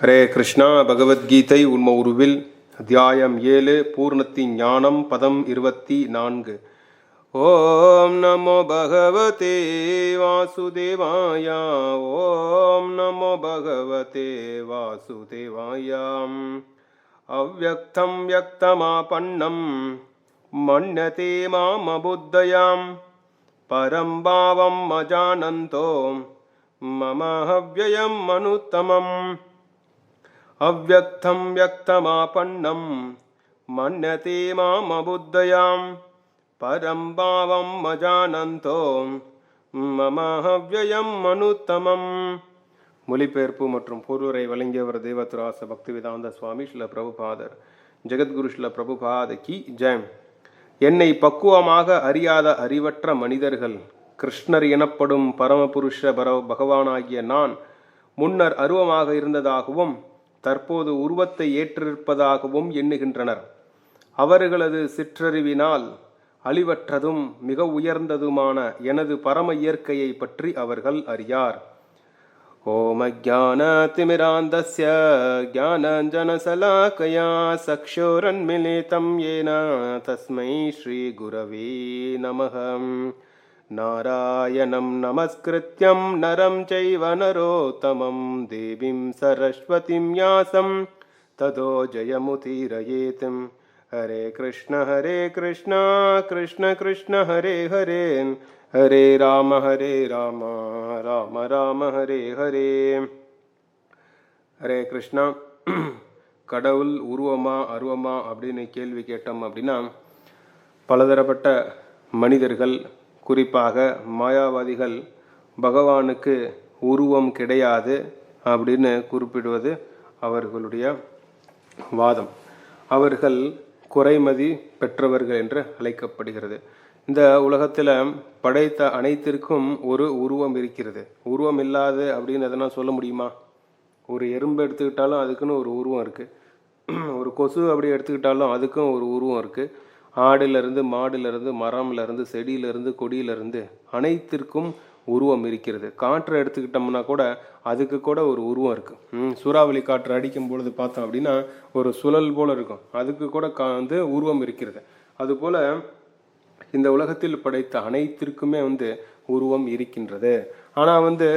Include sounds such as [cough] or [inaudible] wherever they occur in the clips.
ஹரே கிருஷ்ணா பகவத்கீதை உண்ம உருவில் அத்தியாயம் ஏழு பூர்ணத்தி ஞானம் பதம் இருபத்தி நான்கு. ஓம் நமோ பகவதே வாசுதேவாயா ஓம் நமோ பகவதே வாசுதேவாயாம் அவ்வக்தம் வியக்தமாபன்னம் மன்யதே மாமபுத்தயாம் பரம் பாவம் அஜானந்தோ மம ஹவ்யயம் அனுத்தமம். अव्यक्तं व्यक्तमापन्नं मन्यते मामबुद्धयां परं भावं अजानन्तो மம ஹவ்யயம் அனுத்தமம் மொழிபெயர்ப்பு மற்றும் பொருளை வழங்கியவர் தேவத்ராச பக்திவேதாந்த சுவாமி ஸ்ல பிரபுபாதர் ஜெகத்குரு ஸ்ல பிரபுபாத கி ஜெயம் என்னை பக்குவமாக அறியாத அறிவற்ற மனிதர்கள் கிருஷ்ணர் எனப்படும் பரமபுருஷ பர பகவானாகிய நான் முன்னர் அருவமாக இருந்ததாகவும் தற்போது உருவத்தை ஏற்றிருப்பதாகவும் எண்ணுகின்றனர் அவர்களது சிற்றறிவினால் அழிவற்றதும் மிக உயர்ந்ததுமான எனது பரம இயற்கையை பற்றி அவர்கள் அறியார் ஓம ஜானதிமிராந்தஸ்ய ज्ञानञ्जनशलाकया चक्षुरन्मिलितं येन तस्मै श्रीगुरवे नमः नारायणं नमस्कृत्यं नरं चैव नरोत्तमं देवीं सरस्वतीं व्यासं ततो जयमुदीरयेत् हरे कृष्ण हरे कृष्ण कृष्ण कृष्ण हरे हरे हरे राम हरे राम राम राम हरे हरे ஹரே கிருஷ்ணா கடவுள் உருவமா அருவமா அப்படின்னு கேள்வி கேட்டோம் அப்படின்னா பலதரப்பட்ட மனிதர்கள் குறிப்பாக மாயாவாதிகள் பகவானுக்கு உருவம் கிடையாது அப்படின்னு குறிப்பிடுவது அவர்களுடைய வாதம். அவர்கள் குறைமதி பெற்றவர்கள் என்று அழைக்கப்படுகிறது. இந்த உலகத்தில் படைத்த அனைத்திற்கும் ஒரு உருவம் இருக்கிறது. உருவம் இல்லாது அப்படின்னு எதனா சொல்ல முடியுமா? ஒரு எறும்பு எடுத்துக்கிட்டாலும் அதுக்குன்னு ஒரு உருவம் இருக்குது ஒரு கொசு அப்படி எடுத்துக்கிட்டாலும் அதுக்கும் ஒரு உருவம் இருக்குது ஆடிலிருந்து மாடிலிருந்து மரம்லேருந்து செடியிலிருந்து கொடியிலிருந்து அனைத்திற்கும் உருவம் இருக்கிறது. காற்றை எடுத்துக்கிட்டோம்னா கூட அதுக்கு கூட ஒரு உருவம் இருக்குது சூறாவளி காற்று அடிக்கும் பொழுது பார்த்தோம் அப்படின்னா ஒரு சுழல் போல் இருக்கும். அதுக்கு கூட கா வந்து உருவம் இருக்கிறது. அதுபோல் இந்த உலகத்தில் படைத்த அனைத்திற்குமே வந்து உருவம் இருக்கின்றது. ஆனால் வந்து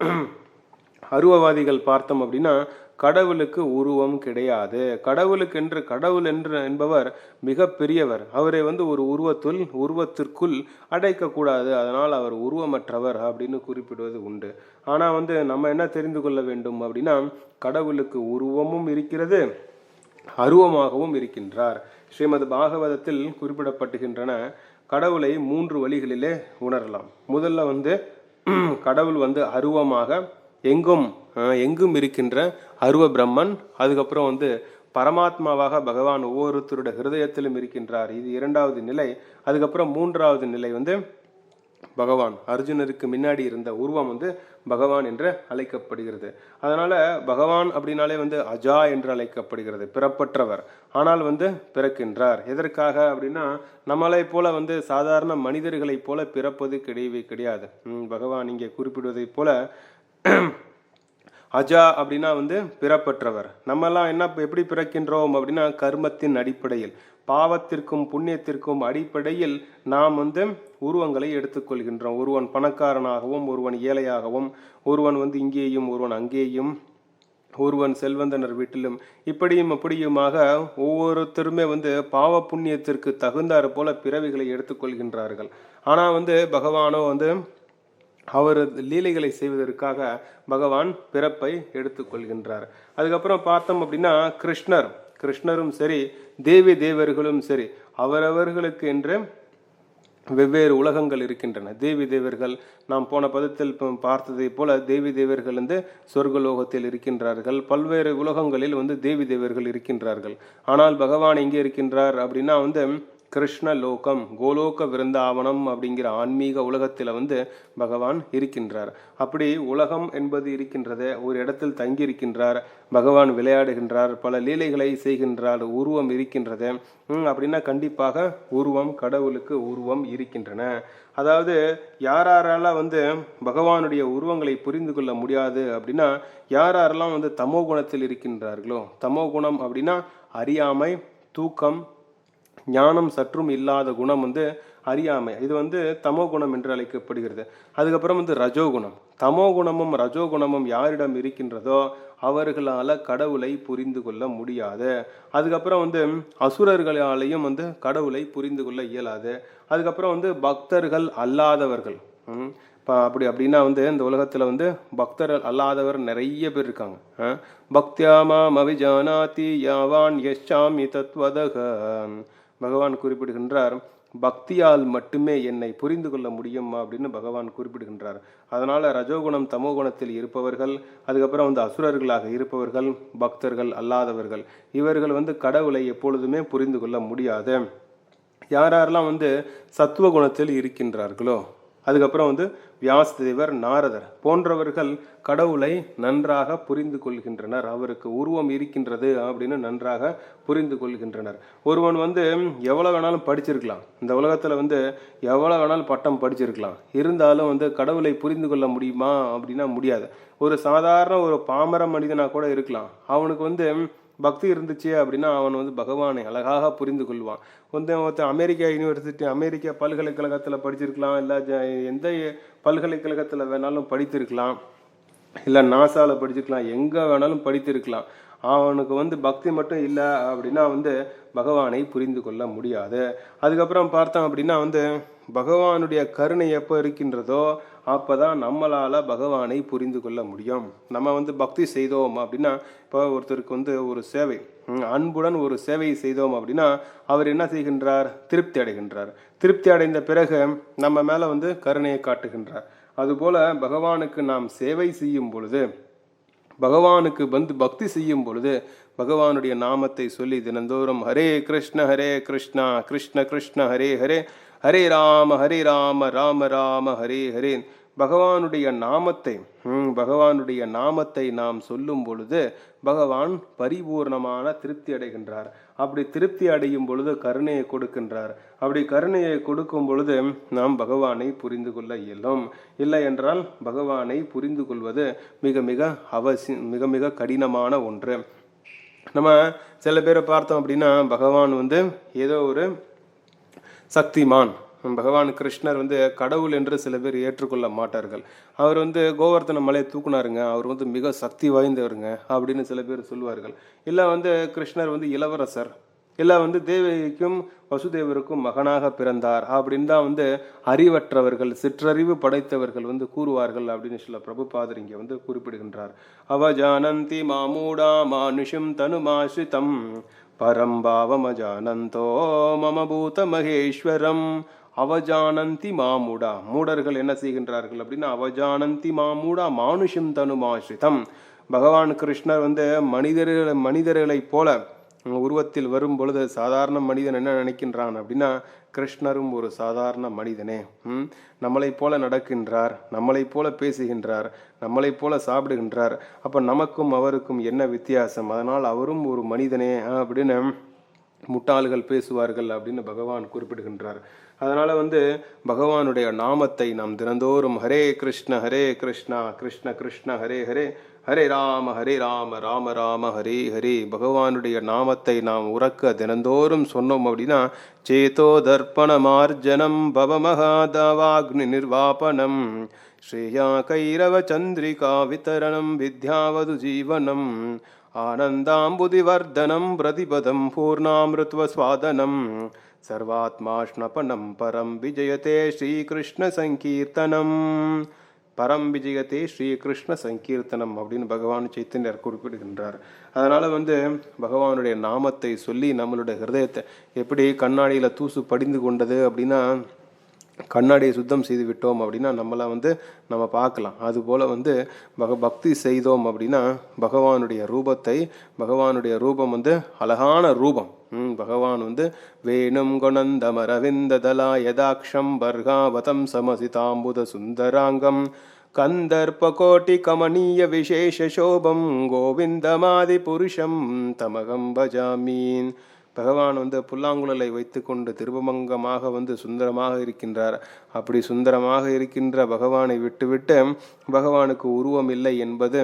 [clears throat] அருவவாதிகள் பார்த்தோம் அப்படின்னா கடவுளுக்கு உருவம் கிடையாது. கடவுளுக்கு என்று கடவுள் என்று என்பவர் மிக பெரியவர் அவரை வந்து ஒரு உருவத்துள் உருவத்திற்குள் அடைக்கக்கூடாது. அதனால் அவர் உருவமற்றவர் அப்படின்னு குறிப்பிடுவது உண்டு. ஆனால் வந்து நம்ம என்ன தெரிந்து கொள்ள வேண்டும் அப்படின்னா கடவுளுக்கு உருவமும் இருக்கிறது அருவமாகவும் இருக்கின்றார். ஸ்ரீமத் பாகவதத்தில் குறிப்பிடப்பட்டுகின்றன கடவுளை மூன்று வழிகளிலே உணரலாம். முதல்ல வந்து [clears throat] கடவுள் வந்து அருவமாக எங்கும் எங்கும் இருக்கின்ற அருவ பிரம்மன் அதுக்கப்புறம் வந்து பரமாத்மாவாக பகவான் ஒவ்வொருத்தருடைய ஹிருதயத்திலும் இருக்கின்றார். இது இரண்டாவது நிலை. அதுக்கப்புறம் மூன்றாவது நிலை வந்து பகவான். அர்ஜுனருக்கு முன்னாடி இருந்த உருவம் வந்து பகவான் என்று அழைக்கப்படுகிறது. அதனால பகவான் அப்படின்னாலே வந்து அஜா என்று அழைக்கப்படுகிறது பிறப்பற்றவர். ஆனால் வந்து பிறக்கின்றார். எதற்காக அப்படின்னா நம்மளை போல வந்து சாதாரண மனிதர்களைப் போல பிறப்பது கிடையவே கிடையாது. பகவான் இங்கே குறிப்பிடுவதைப் போல அஜா அப்படின்னா வந்து பிறப்பற்றவர். நம்மெல்லாம் என்ன எப்படி பிறக்கின்றோம் அப்படின்னா கர்மத்தின் அடிப்படையில். பாவத்திற்கும் புண்ணியத்திற்கும் அடிப்படையில் நாம் வந்து உருவங்களை எடுத்துக்கொள்கின்றோம். ஒருவன் பணக்காரனாகவும் ஒருவன் ஏழையாகவும் ஒருவன் வந்து இங்கேயும் ஒருவன் அங்கேயும் ஒருவன் செல்வந்தனர் வீட்டிலும். இப்படியும் அப்படியுமாக ஒவ்வொருத்தருமே வந்து பாவ புண்ணியத்திற்கு தகுந்தாறு போல பிறவிகளை எடுத்துக்கொள்கின்றார்கள். ஆனால் வந்து பகவானோ வந்து அவரது லீலைகளை செய்வதற்காக பகவான் பிறப்பை எடுத்துக்கொள்கின்றார். அதுக்கப்புறம் பார்த்தோம் அப்படின்னா கிருஷ்ணர் கிருஷ்ணரும் சரி தேவி தேவர்களும் சரி அவரவர்களுக்கு என்று வெவ்வேறு உலகங்கள் இருக்கின்றன. தேவி தேவர்கள் நாம் போன பதத்தில் பார்த்ததை போல தேவி தேவர்கள் வந்து சொர்க்கலோகத்தில் இருக்கின்றார்கள். பல்வேறு உலகங்களில் வந்து தேவி தேவர்கள் இருக்கின்றார்கள். ஆனால் பகவான் எங்கே இருக்கின்றார் அப்படின்னா வந்து கிருஷ்ண லோகம் கோலோக விருந்தாவனம் அப்படிங்கிற ஆன்மீக உலகத்தில் வந்து பகவான் இருக்கின்றார். அப்படி உலகம் என்பது இருக்கின்றது ஒரு இடத்தில் தங்கி இருக்கின்றார் பகவான் விளையாடுகின்றார் பல லீலைகளை செய்கின்றார் உருவம் இருக்கின்றது. அப்படின்னா கண்டிப்பாக உருவம் கடவுளுக்கு உருவம் இருக்கின்றன. அதாவது யாரெல்லாம் வந்து பகவானுடைய உருவங்களை புரிந்து கொள்ள முடியாது அப்படின்னா யாரெல்லாம் வந்து தமோ குணத்தில் இருக்கின்றார்களோ தமோ குணம் அப்படின்னா அறியாமை தூக்கம் ஞானம் சற்றும் இல்லாத குணம் வந்து அறியாமை. இது வந்து தமோ குணம் என்று அழைக்கப்படுகிறது. அதுக்கப்புறம் வந்து ரஜோகுணம் தமோ குணமும் ரஜோகுணமும் யாரிடம் இருக்கின்றதோ அவர்களால் கடவுளை புரிந்து கொள்ள முடியாது. அதுக்கப்புறம் வந்து அசுரர்களாலேயும் வந்து கடவுளை புரிந்து கொள்ள இயலாது. அதுக்கப்புறம் வந்து பக்தர்கள் அல்லாதவர்கள். இப்போ அப்படி அப்படின்னா வந்து இந்த உலகத்தில் வந்து பக்தர்கள் அல்லாதவர் நிறைய பேர் இருக்காங்க. பக்தியாமா மவிஜானாதி யாவான் யஷாமி தத்வதக பகவான் குறிப்பிடுகின்றார் பக்தியால் மட்டுமே என்னை புரிந்து கொள்ள முடியுமா அப்படின்னு பகவான் குறிப்பிடுகின்றார். அதனால் ரஜோகுணம் தமோகுணத்தில் இருப்பவர்கள் அதுக்கப்புறம் வந்து அசுரர்களாக இருப்பவர்கள் பக்தர்கள் அல்லாதவர்கள் இவர்கள் வந்து கடவுளை எப்பொழுதுமே புரிந்து கொள்ள முடியாது. யாரெல்லாம் வந்து சத்துவ குணத்தில் இருக்கின்றார்களோ அதுக்கப்புறம் வந்து வியாசதேவர் நாரதர் போன்றவர்கள் கடவுளை நன்றாக புரிந்து கொள்கின்றனர். அவருக்கு உருவம் இருக்கின்றது அப்படின்னு நன்றாக புரிந்து கொள்கின்றனர். ஒருவன் வந்து எவ்வளோ வேணாலும் படிச்சிருக்கலாம். இந்த உலகத்தில் வந்து எவ்வளோ வேணாலும் பட்டம் படிச்சிருக்கலாம். இருந்தாலும் வந்து கடவுளை புரிந்து கொள்ள முடியுமா அப்படின்னா முடியாது. ஒரு சாதாரண ஒரு பாமர மனிதனாக கூட இருக்கலாம். அவனுக்கு வந்து பக்தி இருந்துச்சு அப்படின்னா அவன் வந்து பகவானை அழகாக புரிந்து கொள்வான். வந்து ஒருத்தன் அமெரிக்கா யூனிவர்சிட்டி அமெரிக்கா பல்கலைக்கழகத்தில் படிச்சிருக்கலாம் இல்லை எந்த பல்கலைக்கழகத்தில் வேணாலும் படித்திருக்கலாம் இல்லை நாசாவில் படிச்சிருக்கலாம் எங்கே வேணாலும் படித்திருக்கலாம். அவனுக்கு வந்து பக்தி மட்டும் இல்லை அப்படின்னா வந்து பகவானை புரிந்து கொள்ள முடியாது. அதுக்கப்புறம் பார்த்தோம் அப்படின்னா வந்து பகவானுடைய கருணை எப்போ இருக்கின்றதோ அப்போ தான் நம்மளால் பகவானை புரிந்து கொள்ள முடியும். நம்ம வந்து பக்தி செய்தோம் அப்படின்னா இப்போ ஒருத்தருக்கு வந்து ஒரு சேவை அன்புடன் ஒரு சேவை செய்தோம் அப்படின்னா அவர் என்ன செய்கின்றார்? திருப்தி அடைகின்றார். திருப்தி அடைந்த பிறகு நம்ம மேலே வந்து கருணையை காட்டுகின்றார். அதுபோல பகவானுக்கு நாம் சேவை செய்யும் பொழுது பகவானுக்கு வந்து பக்தி செய்யும் பொழுது பகவானுடைய நாமத்தை சொல்லி தினந்தோறும் ஹரே கிருஷ்ண ஹரே கிருஷ்ணா கிருஷ்ண கிருஷ்ண ஹரே ஹரே ஹரே ராம ஹரே ராம ராம ராம ஹரே ஹரே. பகவானுடைய நாமத்தை பகவானுடைய நாமத்தை நாம் சொல்லும் பொழுது பகவான் பரிபூர்ணமான திருப்தி அடைகின்றார். அப்படி திருப்தி அடையும் பொழுது கருணையை கொடுக்கின்றார். அப்படி கருணையை கொடுக்கும் பொழுது நாம் பகவானை புரிந்து கொள்ள இயலும். இல்லை என்றால் பகவானை புரிந்து கொள்வது மிக மிக அவசியம் மிக மிக கடினமான ஒன்று. நம்ம சில பேரை பார்த்தோம் அப்படின்னா பகவான் வந்து ஏதோ ஒரு சக்திமான். பகவான் கிருஷ்ணர் வந்து கடவுள் என்று சில பேர் ஏற்றுக்கொள்ள மாட்டார்கள். அவர் வந்து கோவர்த்தன மலையை தூக்குனாருங்க. அவர் வந்து மிக சக்தி வாய்ந்தவருங்க அப்படின்னு சில பேர் சொல்லுவார்கள் இல்லை வந்து கிருஷ்ணர் வந்து இளவரசர். இல்லை வந்து தேவகிக்கும் வசுதேவருக்கும் மகனாக பிறந்தார் அப்படின்னு தான் வந்து அறிவற்றவர்கள் சிற்றறிவு படைத்தவர்கள் வந்து கூறுவார்கள் அப்படின்னு சொல்ல பிரபுபாதர் இங்கே வந்து குறிப்பிடுகின்றார். அவஜானந்தி மாமூடா மானுஷம் தனுமாஸ்ரிதம். பரம் பாவமஜானந்தோ மம பூத மகேஸ்வரம். அவஜானந்தி மாமுடா மூடர்கள் என்ன செய்கின்றார்கள் அப்படின்னா அவஜானந்தி மாமுடா மானுஷம் தனுமாஸ்ரிதம் பகவான் கிருஷ்ணர் வந்து மனிதர்கள் மனிதர்களைப் போல உருவத்தில் வரும் பொழுது சாதாரண மனிதன் என்ன நினைக்கின்றான் அப்படின்னா கிருஷ்ணரும் ஒரு சாதாரண மனிதனே. ம்? நம்மளைப் போல நடக்கின்றார் நம்மளைப் போல பேசுகின்றார் நம்மளைப் போல சாப்பிடுகின்றார். அப்போ நமக்கும் அவருக்கும் என்ன வித்தியாசம்? அதனால் அவரும் ஒரு மனிதனே அப்படின்னு முட்டாள்கள் பேசுவார்கள் அப்படின்னு பகவான் குறிப்பிடுகின்றார். அதனால் வந்து பகவானுடைய நாமத்தை நாம் தினந்தோறும் ஹரே கிருஷ்ண ஹரே கிருஷ்ணா கிருஷ்ண கிருஷ்ண ஹரே ஹரே ஹரே ராம ஹரே ராம ராம ராம ஹரே ஹரே. பகவானுடைய நாமத்தை நாம் உறக்க தினந்தோறும் சொன்னோம் அப்படின்னா சேதோ தர்ப்பணமார்ஜனம் பவமகாதவாக்னி நிர்வாபனம். ஸ்ரேயா கைரவ சந்திரிகா வித்தரணம் வித்யாவது ஜீவனம். ஆனந்தாம்புதிவர்தனம் பிரதிபதம் பூர்ணாமிருத்வஸ்வாதனம் சர்வாத்மாஷ்ணபனம் பரம் விஜயதே ஸ்ரீகிருஷ்ண சங்கீர்த்தனம். பரம் விஜயத்தை ஸ்ரீகிருஷ்ண சங்கீர்த்தனம் அப்படின்னு பகவான் சைத்தன்யர் குறிப்பிடுகின்றார். அதனால் வந்து பகவானுடைய நாமத்தை சொல்லி நம்மளுடைய ஹிருதயத்தை எப்படி கண்ணாடியில் தூசு படிந்து கொண்டது அப்படின்னா கண்ணாடியை சுத்தம் செய்து விட்டோம் அப்படின்னா நம்மளை வந்து நம்ம பார்க்கலாம். அதுபோல் வந்து பக பக்தி செய்தோம் அப்படின்னா பகவானுடைய ரூபத்தை பகவானுடைய ரூபம் வந்து அழகான ரூபம். பகவான் வந்து வேணும் கொணந்தமரவிந்ததலா யதாக்ஷம் பர்காவதம் சமசிதாம்புத சுந்தராங்கம். கந்தர்ப்பகோட்டி கமனீய விசேஷோபம் கோவிந்தமாதி புருஷம் தமகம் பஜாமீன். பகவான் வந்து புல்லாங்குழலை வைத்துக்கொண்டு திருபமங்கமாக வந்து சுந்தரமாக இருக்கின்றார். அப்படி சுந்தரமாக இருக்கின்ற பகவானை விட்டுவிட்டு பகவானுக்கு உருவம் இல்லை என்பது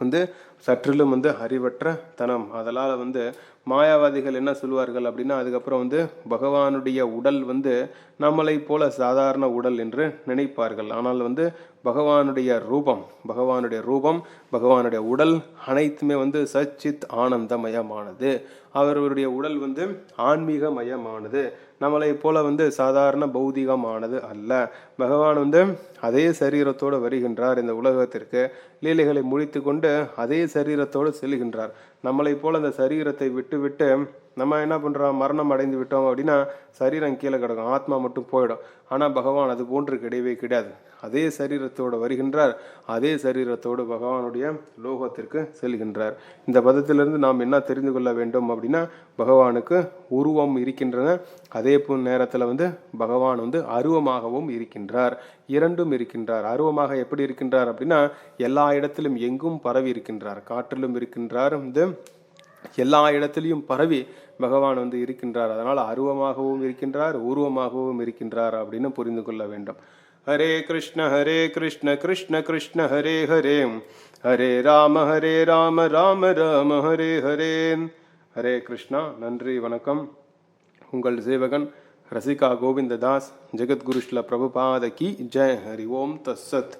வந்து சற்றிலும் வந்து அறிவற்ற தனம். அதனால் வந்து மாயாவாதிகள் என்ன சொல்வார்கள் அப்படின்னா அதுக்கப்புறம் வந்து பகவானுடைய உடல் வந்து நம்மளை போல சாதாரண உடல் என்று நினைப்பார்கள். ஆனால் வந்து பகவானுடைய ரூபம் பகவானுடைய ரூபம் பகவானுடைய உடல் அனைத்துமே வந்து சச்சித் ஆனந்தமயமானது. அவருடைய உடல் வந்து ஆன்மீகமயமானது. நம்மளை போல வந்து சாதாரண பௌதிகமானது அல்ல. பகவான் வந்து அதே சரீரத்தோடு வருகின்றார் இந்த உலகத்திற்கு. லீலைகளை முடித்து கொண்டு அதே சரீரத்தோடு செல்கின்றார். நம்மளை போல அந்த சரீரத்தை விட்டு விட்டு நம்ம என்ன பண்ணுறோம் மரணம் அடைந்து விட்டோம் அப்படின்னா சரீரம் கீழே கிடக்கும். ஆத்மா மட்டும் போயிடும். ஆனால் பகவான் அது போன்று கிடையவே கிடையாது. அதே சரீரத்தோடு வருகின்றார். அதே சரீரத்தோடு பகவானுடைய லோகத்திற்கு செல்கின்றார். இந்த பதத்திலிருந்து நாம் என்ன தெரிந்து கொள்ள வேண்டும் அப்படின்னா பகவானுக்கு உருவம் இருக்கின்றன. அதே போல் நேரத்தில் வந்து பகவான் வந்து அருவமாகவும் இருக்கின்றார். இரண்டும் இருக்கின்றார். அருவமாக எப்படி இருக்கின்றார் அப்படின்னா எல்லா இடத்திலும் எங்கும் பரவி இருக்கின்றார். காற்றிலும் இருக்கின்றார். வந்து எல்லா இடத்துலையும் பரவி பகவான் வந்து இருக்கின்றார். அதனால் அருவமாகவும் இருக்கின்றார் உருவமாகவும் இருக்கின்றார் அப்படின்னு புரிந்து கொள்ள வேண்டும். ஹரே கிருஷ்ண ஹரே கிருஷ்ண கிருஷ்ண கிருஷ்ண ஹரே ஹரே. ஹரே ராம ஹரே ராம ராம ராம ஹரே ஹரே. ஹரே கிருஷ்ணா நன்றி வணக்கம். உங்கள் சேவகன் ரசிகா கோவிந்ததாஸ் ஜெகத்குருஷ்ல பிரபுபாத கி ஜெய் ஹரி ஓம் தஸ்ஸத்